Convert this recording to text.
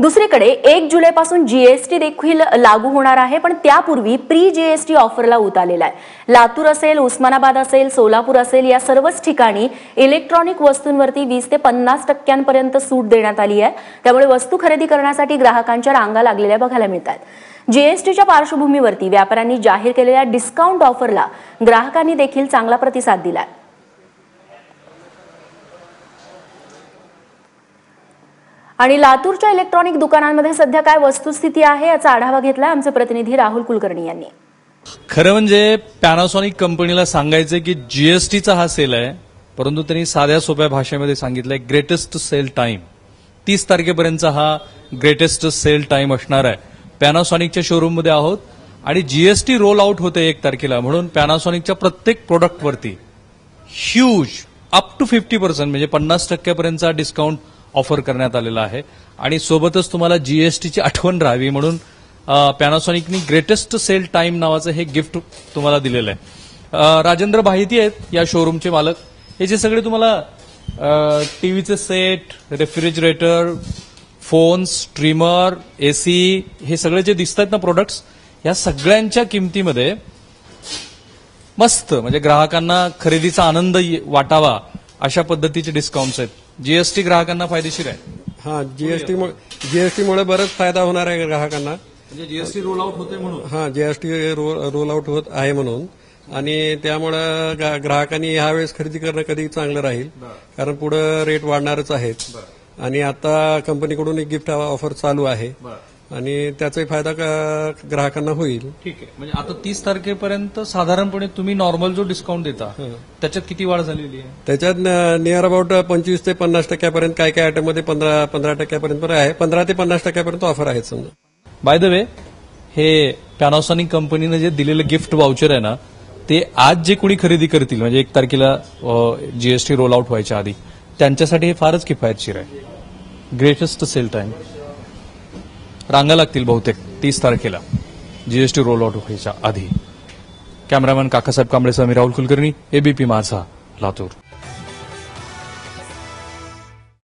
दुसरीकडे एक जुलैपासून जीएसटी देखील लागू होणार आहे पण त्यापूर्वी प्री जीएसटी ऑफरला उतारलेला आहे. लातूर असेल उस्मानाबाद असेल सोलापूर असेल या सर्वच ठिकाणी इलेक्ट्रॉनिक वस्तूंवरती वीस ते पन्नास टक्क्यांपर्यंत सूट देण्यात आली आहे. त्यामुळे वस्तू खरेदी करण्यासाठी ग्राहकांच्या रांगा लागलेल्या बघायला मिळतात. जीएसटीच्या पार्श्वभूमीवरती व्यापाऱ्यांनी जाहीर केलेल्या डिस्काउंट ऑफरला ग्राहकांनी देखील चांगला प्रतिसाद दिला आहे आणि लातूरच्या इलेक्ट्रॉनिक दुकानांमध्ये सध्या काय वस्तुस्थिती आहे याचा आढावा घेतलाय आमचे प्रतिनिधी राहुल कुलकर्णी यांनी. खरं म्हणजे पॅनासॉनिक कंपनीला सांगायचं की जीएसटीचा हा सेल आहे परंतु त्यांनी साध्या सोप्या भाषेमध्ये सांगितलंय ग्रेटेस्ट सेल टाइम तीस तारखेपर्यंतचा हा ग्रेटेस्ट सेल टाइम असणार आहे. पॅनासॉनिकच्या शोरूममध्ये आहोत आणि जीएसटी रोल आउट होते एक तारखेला म्हणून पॅनासॉनिकच्या प्रत्येक प्रोडक्टवरती huge up to fifty percent म्हणजे पन्नास टक्क्यापर्यंतचा डिस्काउंट ऑफर करण्यात आलेला आहे. आणि सोबतच तुम्हाला जीएसटीची आठवण राहावी म्हणून पॅनासॉनिकनी ग्रेटेस्ट सेल टाइम नावाचं हे गिफ्ट तुम्हाला दिलेलं आहे. राजेंद्र भाहिती आहेत या शोरूमचे मालक. हे जे सगळे तुम्हाला टीव्हीचे set refrigerator phones streamer AC हे सगळे जे दिसत आहेत ना प्रोडक्ट्स या सगळ्यांच्या किमतीमध्ये मस्त म्हणजे ग्राहकांना खरेदीचा आनंद वाटावा अशा पद्धतीचे डिस्काउंट्स आहेत. जीएसटी ग्राहकांना फायदेशीर आहे. हा जीएसटी जीएसटीमुळे बराच फायदा होणार आहे ग्राहकांना. म्हणजे जीएसटी रोल आउट होते म्हणून. हा जीएसटी रोल आउट होत आहे म्हणून. आणि त्यामुळं ग्राहकांनी ह्यावेळेस खरेदी करणं कधी चांगलं राहील. कारण पुढे रेट वाढणारच आहेत. आणि आता कंपनीकडून एक गिफ्ट ऑफर चालू आहे. आणि त्याचाही फायदा ग्राहकांना होईल. ठीक आहे. म्हणजे आता तीस तारखेपर्यंत साधारणपणे तुम्ही नॉर्मल जो डिस्काउंट देता त्याच्यात किती वाढ झालेली आहे? त्याच्यात नियर अबाउट पंचवीस ते पन्नास टक्क्यापर्यंत काय काय आयटममध्ये पंधरा पंधरा टक्क्यापर्यंत आहे. पंधरा ते पन्नास टक्क्यापर्यंत ऑफर आहेत समजा. बाय द वे हे पॅनासॉनिक कंपनीनं जे दिलेलं गिफ्ट वाउचर आहे ना ते आज जे कोणी खरेदी करतील म्हणजे एक तारखेला जीएसटी रोल आउट व्हायच्या आधी त्यांच्यासाठी हे फारच किफायतशीर आहे. ग्रेटेस्ट सेल टाइम रांगा लागतील बहुतेक. तीस तारखेला. जीएसटी रोल आउट व्हायच्या आधी. Cameraman Kakasaheb Kamble Sameer Rahul Kulkarni ABP Majha Latur.